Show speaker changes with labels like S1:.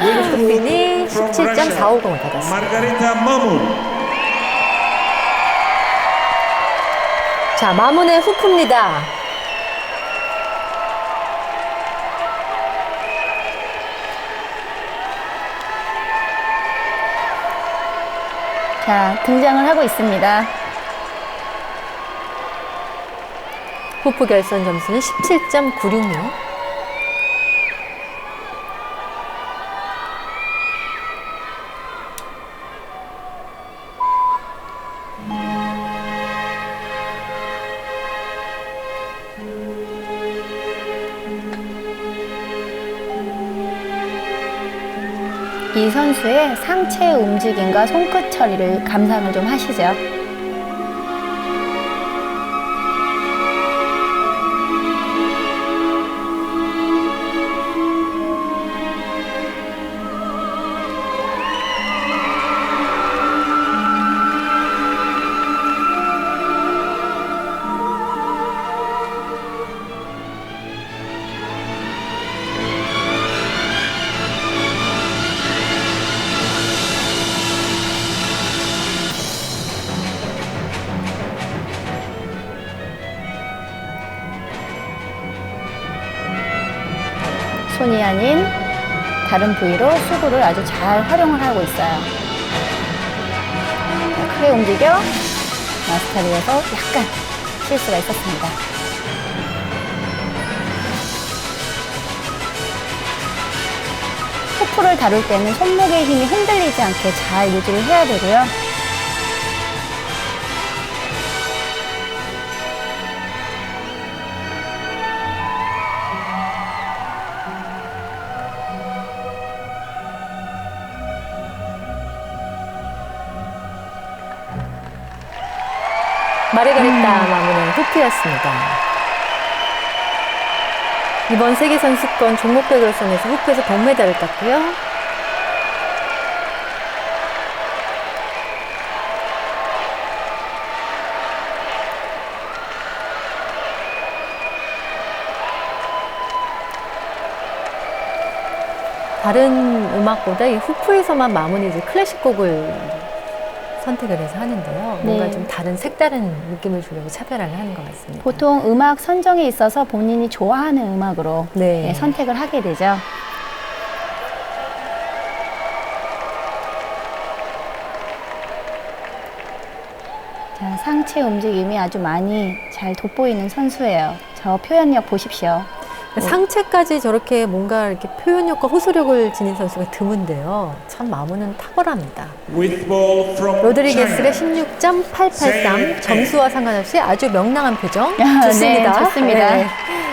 S1: 핀이 17.450을 받았습니다. 자, 마문의 후프입니다.
S2: 자, 등장을 하고 있습니다.
S1: 후프 결선 점수는 17.966.
S2: 이 선수의 상체 움직임과 손끝 처리를 감상을 좀 하시죠. 손이 아닌 다른 부위로 수구를 아주 잘 활용을 하고 있어요. 자, 크게 움직여 마스터리에서 약간 실수가 있었습니다. 호프를 다룰 때는 손목의 힘이 흔들리지 않게 잘 유지를 해야 되고요.
S1: 마르가리타 마문의 후프였습니다. 이번 세계선수권 종목별 결선에서 후프에서 동메달을 땄고요. 다른 음악보다 이 후프에서만 마문이 이제 클래식 곡을 선택을 해서 하는데요. 뭔가
S2: 네.
S1: 좀 다른 색다른 느낌을 주려고 차별화를 하는 것 같습니다.
S2: 보통 음악 선정에 있어서 본인이 좋아하는 음악으로
S1: 네.
S2: 네, 선택을 하게 되죠. 자, 상체 움직임이 아주 많이 잘 돋보이는 선수예요. 저 표현력 보십시오.
S1: 상체까지 저렇게 뭔가 이렇게 표현력과 호소력을 지닌 선수가 드문데요. 참 마무는 탁월합니다. 로드리게스가
S3: China.
S1: 16.883 점수와 상관없이 아주 명랑한 표정
S2: 네,
S1: 좋습니다.
S2: 좋습니다.
S1: 네.